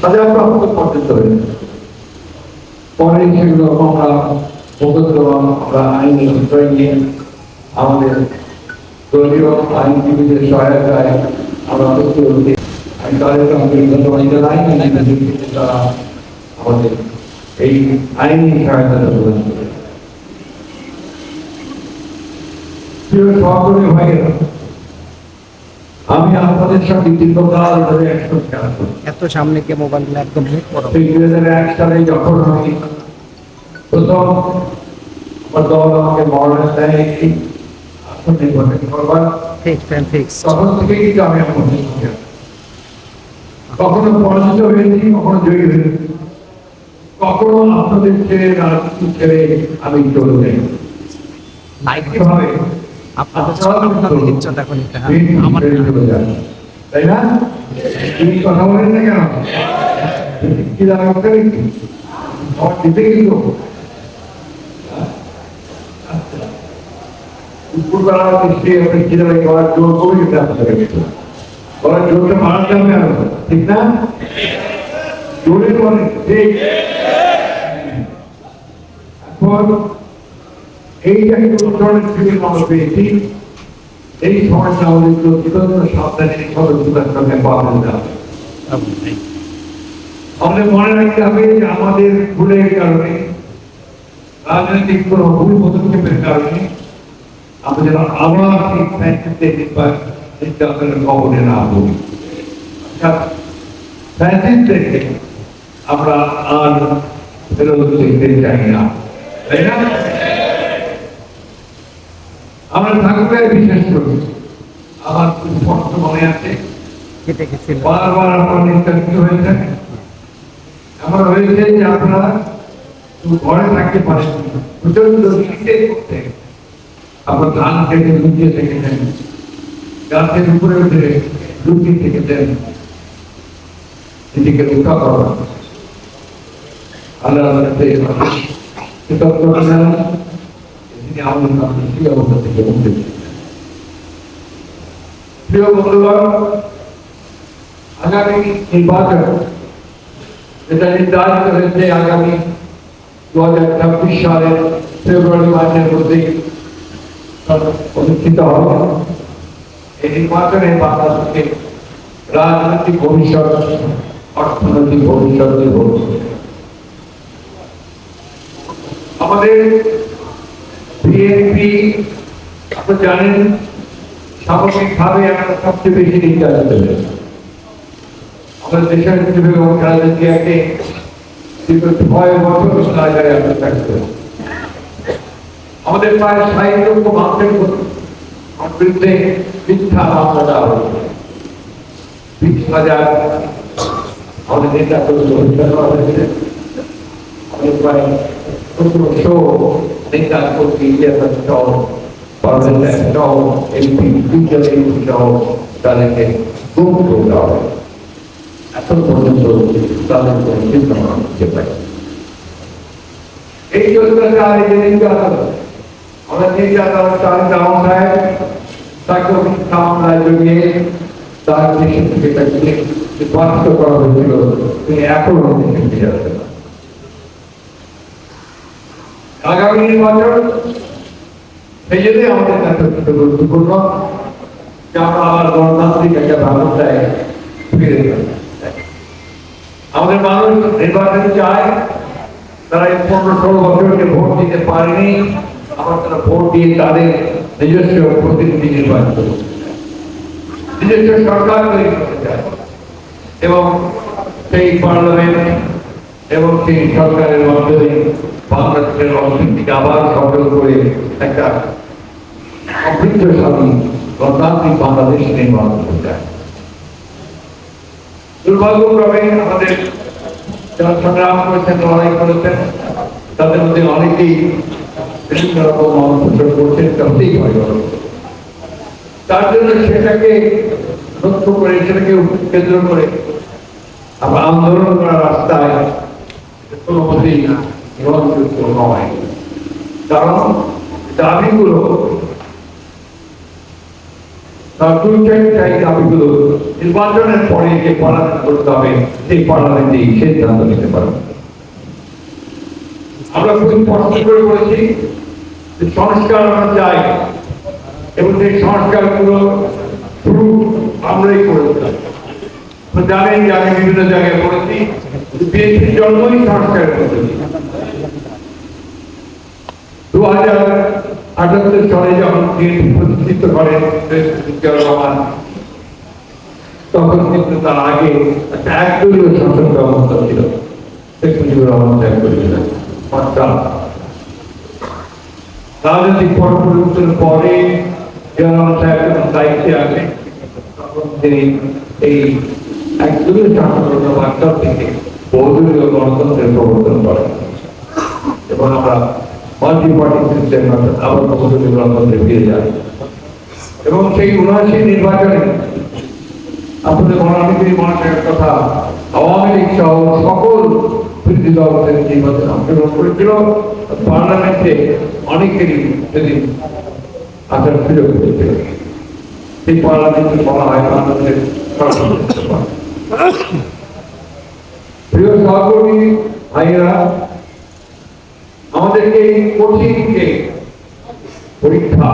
সাজাপ্রাপ্ত পর্যন্ত হয়েছে পরে সেগুলো আমরা মোকদ্দমা আমরা আইনি সূত্রে নিয়ে আমাদের দলীয় আইনজীবীদের সহায়তায় আমরা হচ্ছে। আমি তাদের সঙ্গে ধন্যবাদ জানাই তারা আমাদের এই আইনি সহায়তা প্রদান করে প্রিয় সহকর্মী ভাইয়েরা আমি আপনাদের সঙ্গে দীর্ঘকাল ধরে একসঙ্গে এত সামনে কে মোবাইল একদম মুখ করো। দুই হাজার এক সালে যখন আমি প্রথম আমার দল আমাকে আসন নির্বাচন করবার ফিক্স তখন থেকে কিন্তু আমি আমার। কখনো পরাজিত হয়েছি কখনো জয়ী হয়েছি। কখনো আপনাদের ছেড়ে রাজনীতি ছেড়ে আমি চলে যাই কীভাবে আপনাদের আপনাদের ইচ্ছা দেখুন এটা আমার তাই না? তুমি কথা বলেন না কেন? কি দাঁড়াতে আমার দিতে দুপুরবেলা আপনি গলার জোর কমে গেছে আপনাদের গলার জোরটা বাড়াতে হবে আরও ঠিক না? জোরে ঠিক। এখন এই যে একটা উদাহরণের থেকে আমরা পেয়েছি। এই সময়টা আমাদের সাবধানে সঙ্গে পালন আমাদের মনে রাখতে হবে যে আমাদের ভুলের কারণে, রাজনৈতিক কোনো ভুল পদক্ষেপের কারণে আমরা আবার সেই ফ্যান্সিতে নির্বাচনের খবরে না বলি ফ্যান্সিস থেকে আমরা আর ফেরত দেখতে চাই না। তাই না? আমরা ঠাকুরের বিশেষ করি। আমার খুব স্পষ্ট মনে আছে। বারবার আপনার নির্যাতিত হয়েছে। এমন হয়েছে যে আপনারা ঘরে থাকতে পারেন প্রচণ্ড শীতের মধ্যে আপনার ধান খেতে লুকিয়ে থেকেছেন গাছের উপরে উঠে লুকিয়ে থেকেছেন নিজেকে রক্ষা করা। আল্লাহ কৃতজ্ঞতা আমাদের কাছে সেই অবস্থা থেকে মুক্তি। প্রিয় বন্ধুগণ আগামী নির্বাচন যেটা নির্ধারিত আগামী দু হাজার ছাব্বিশ সালের ফেব্রুয়ারি মাসের মধ্যে অনুষ্ঠিত হবে এই নির্বাচনে বাংলাদেশকে রাজনৈতিক ভবিষ্যৎ অর্থনৈতিক ভবিষ্যৎ আমাদের বিএনপি আপনি জানেন, সামগ্রিকভাবে আমরা সবচেয়ে বেশি নির্যাতিত হয়েছে আমাদের দেশের হিসেবে এবং রাজনীতিকে দীর্ঘ ছয় বছর কারাগারে আমরা থাকতে আমাদের প্রায় ষাট লক্ষ মানুষের বিরুদ্ধে মিথ্যা মামলা দেওয়া হয়েছে। বিশ হাজার আমাদের নেতা হয়েছে। আমাদের প্রায় নেতা কর্মী ইতিহাস সহ পার্লামেন্ট সহ এমপি বিজ্ঞানী সহ তাদেরকে গুম করে দেওয়া হয় এখন পর্যন্ত তাদের কোনো চিন্তা ভাবনা করতে পারি এই যোজনাকে আর এই যে নির্যাতন আমরা নির্যাতন চালিত রাম সাহেব তাকে মিথ্যা মামলায় জড়িয়ে তার দেশের থেকে তাকে বাধ্য করা হয়েছিল তিনি এখনও দেশে ফিরে আসবেন না আগামী নির্বাচন সেই জন্যই আমাদের কাছে অত্যন্ত গুরুত্বপূর্ণ যে আমরা আবার গণতান্ত্রিক একটা ব্যবস্থায় ফিরে আমাদের মানুষ নির্বাচন চায়, তারা এই পনেরো ষোলো বছরকে ভোট দিতে পারেনি আবার তারা ভোট দিয়ে তাদের নিজস্ব প্রতিনিধি নির্বাচন নিজস্ব সরকার তৈরি করতে চায়। এবং সেই পার্লামেন্ট এবং সেই সরকারের মাধ্যমে বাংলাদেশের অর্থনীতিকে আবার সফল করে একটা সমৃদ্ধশালী গণতান্ত্রিক বাংলাদেশ নির্মাণ করতে চায়। দুর্ভাগ্যক্রমে আমাদের যারা সংগ্রাম করেছেন, লড়াই করেছেন, তাদের মধ্যে অনেকেই বিভিন্ন রকম অনশন করছেন সত্যিই ভয় তার জন্য সেটাকে লক্ষ্য করে সেটাকে কেন্দ্র করে আমরা আন্দোলন করার রাস্তায় কোনো মতেই গ্রহণযোগ্য নয়। কারণ দাবিগুলো নির্বাচনের পরে যে পার্লামেন্ট করতে হবে, সেই পার্লামেন্টেই সিদ্ধান্ত নিতে পারবে। আমরা খুব স্পষ্ট করে বলেছি সংস্কার আমরা চাই এবং সেই সংস্কারগুলো শুরু আমরাই তো জানেন যে আমি বিভিন্ন জায়গায় পড়েছি বিএনপির জন্মই সংস্কারের পদ্ধতি দু হাজার আটাত্তর সালে যখন বিএনপি প্রতিষ্ঠিত করেন তখন কিন্তু তার আগে একটা একদলীয় শাসন ব্যবস্থা ছিল। শেখ মুজিবুর রহমান ত্যাগ করেছিলেন। অর্থাৎ রাজনৈতিক পট পরিবর্তনের পরে জিয়াউর সাহেব যখন দায়িত্বে আসেন, তখন তিনি এই একদলীয় শাসন ব্যবস্থা থেকে গণতন্ত্রের প্রবর্তন করেন এবং আমরা মাল্টি পার্টি সিস্টেম আবার বহুদলীয় গণতন্ত্রে ফিরে যাই। এবং সেই উনআশি নির্বাচনে আপনাদের মনে অনেকেরই মনে থাকার কথা, আওয়ামী লীগ সহ সকল বিরোধী দলদের নির্বাচন অংশগ্রহণ করেছিল, পার্লামেন্টে অনেকেরই সেদিন আসার সুযোগ হয়েছিল। সেই পার্লামেন্টে বলা হয় বাংলাদেশের। প্রিয় সহকর্মী, ভাইয়েরা, আমাদেরকে এই কঠিন যে পরীক্ষা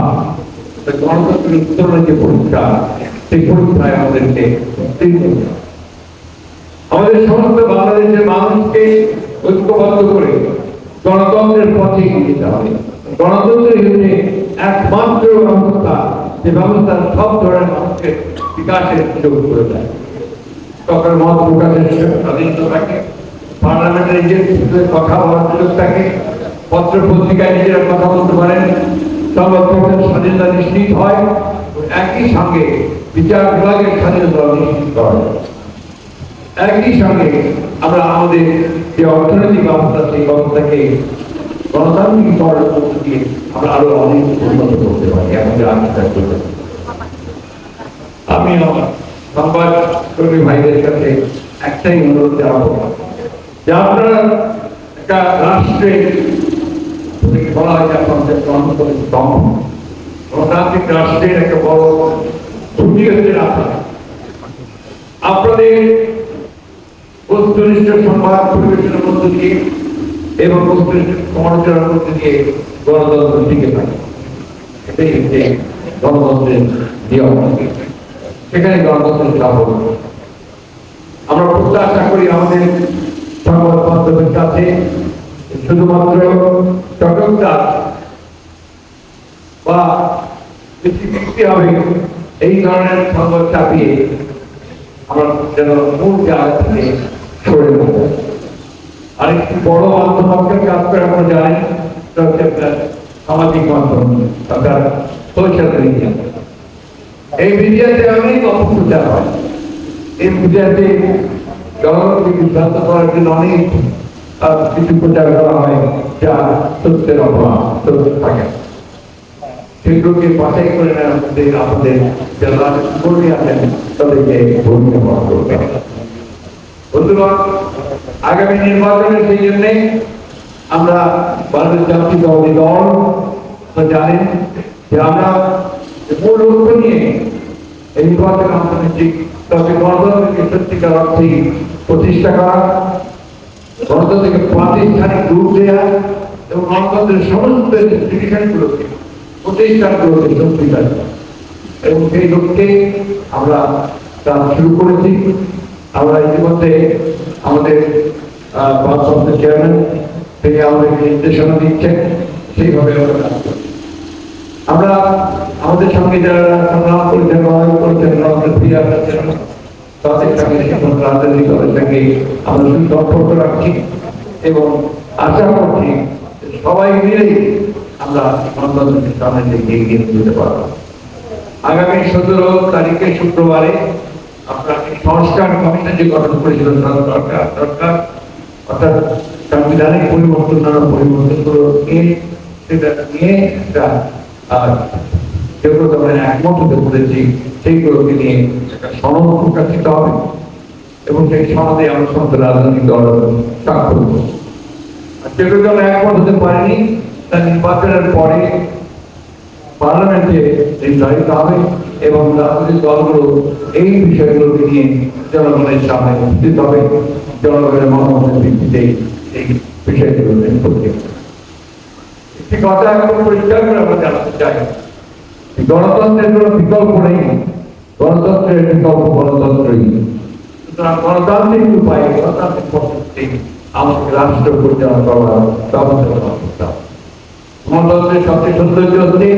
গণতন্ত্রের উত্তরণের যে পরীক্ষা, সেই পরীক্ষায় আমাদেরকে। আমাদের সমস্ত বাংলাদেশের মানুষকে ঐক্যবদ্ধ করে গণতন্ত্রের পথে যেতে হবে গণতন্ত্রের হচ্ছে একমাত্র ব্যবস্থা যে ব্যবস্থা সব ধরনের মানুষকে বিকাশের সুযোগ করে দেয় তখন মত প্রকাশের স্বাধীনতা থাকে। নিজের কথা সুযোগ থাকে। পত্র পত্রিকায় নিজেরা কথা বলতে পারেন। স্বাধীনতা নিশ্চিত হয় একই সঙ্গে বিচার বিভাগের স্বাধীনতা নিশ্চিত হয়। একই সঙ্গে আমরা আমাদের যে অর্থনৈতিক ব্যবস্থা সেই ব্যবস্থাকে গণতান্ত্রিক করার আমরা আরও অনেক উন্নত করতে পারি। আমাদের আশা আমি আমার কর্মী ভাইদের কাছে একটাই অনুরোধ জানাব যে আপনারা একটা রাষ্ট্রে বলা হয় যে আপনাদের গণতন্ত্রের স্তম্ভ গণতান্ত্রিক রাষ্ট্রের একটা বড় ত্রুটি হচ্ছে আপনারা আপনাদের বস্তুনিষ্ঠ সংবাদ পরিবেশনের মধ্য দিয়ে এবং বস্তুনিষ্ঠ সমালোচনার মধ্য দিয়ে গণতন্ত্র টিকে থাকে। এটাই হচ্ছে গণতন্ত্রের নিয়ম সেখানে গণতন্ত্রের স্থাপন আমরা প্রত্যাশা করি আমাদের সংবাদ মাধ্যমের কাছে, শুধুমাত্র চটকদার বা বেশি হবে এই ধরনের সংবাদ চাপিয়ে আমরা যেন মূল জায়গা থেকে সরে না। আরেকটি বড় মাধ্যম আপনার কাজ করে আমরা জানি সামাজিক মাধ্যম অর্থাৎ সোশ্যাল মিডিয়া এই মিডিয়াতে অনেক অপপ্রচার হয় এই জনগণকে বিভ্রান্ত করার জন্য অনেক কিছু প্রচার করা হয় যা সত্যের অভাব সত্য থাকে। সেগুলোকে বাছাই করে নেওয়ার আমাদের যারা কর্মী আছেন, তাদেরকে ভূমিকা পালন করতে বন্ধুগণ আগামী নির্বাচনের সেই জন্যে আমরা বাংলাদেশ জাতীয়তাবাদী দল জানেন যে আমরা মূল লক্ষ্য নিয়ে এই নির্বাচন অর্থনৈতিক তবে গণতন্ত্রকে সত্যিকার অর্থে প্রতিষ্ঠা করা গণতন্ত্রকে প্রাতিষ্ঠানিক রূপ দেওয়া এবং গণতন্ত্রের সমস্ত ইনস্টিটিউশনগুলোকে প্রতিষ্ঠানগুলোকে শক্তিশালী করা। এবং সেই লক্ষ্যে আমরা কাজ শুরু করেছি আমরা ইতিমধ্যে আমাদের ভারপ্রাপ্ত চেয়ারম্যান তিনি আমাদেরকে নির্দেশনা দিচ্ছেন, সেইভাবে আমরা কাজ করছি আমরা আমাদের সঙ্গে যারা সংগ্রাম করেছেন লড়াই করেছেন আমাদের ফিরে আসছেন তাদের সঙ্গে রাজনৈতিক দলের সঙ্গে আমরা সুসম্পর্ক রাখছি এবং আশা করছি সবাই মিলেই আমরা গণতন্ত্রের সামনে থেকে এগিয়ে নিয়ে যেতে পারব। আগামী সতেরো তারিখে শুক্রবারে আপনাকে সংস্কার কমিশন যে গঠন করেছিল সরকার সরকার অর্থাৎ সাংবিধানিক পরিবর্তন নানা পরিবর্তন নিয়ে, সেটা নিয়ে একটা আহ, যেগুলো আমরা একমত হতে বলেছি সেইগুলোকে নিয়ে সনদ প্রকাশিত হবে এবং সেই সনদে আমরা সমস্ত রাজনৈতিক দল স্বাক্ষর করব। যেগুলো আমরা একমত হতে পারিনি? তা নির্বাচনের পরে পার্লামেন্টে নির্ধারিত হবে এবং রাজনৈতিক দলগুলো এই বিষয়গুলোকে নিয়ে জনগণের সামনে উপস্থিত হবে। জনগণের মতামতের ভিত্তিতে এই বিষয়গুলো নিয়ে একটি কথা এখন পরিষ্কার করে আমরা জানাতে চাই। গণতন্ত্রের কোনো বিকল্প নেই। গণতন্ত্রের বিকল্প গণতন্ত্রই গণতান্ত্রিক গণতান্ত্রিক পদ্ধতি রাষ্ট্র পরিচালনা করার ব্যবস্থা গণতন্ত্রের সবচেয়ে সৌন্দর্য হচ্ছে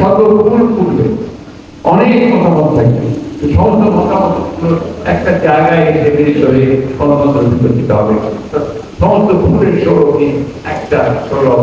সর্বভূল পূর্বে অনেক মতামত থাকে এই সমস্ত মতামত একটা জায়গায় এসে মিলিত হয়ে গণতন্ত্র বিকশিত হবে। সমস্ত ভূলের সৌরভে একটা সৌরভ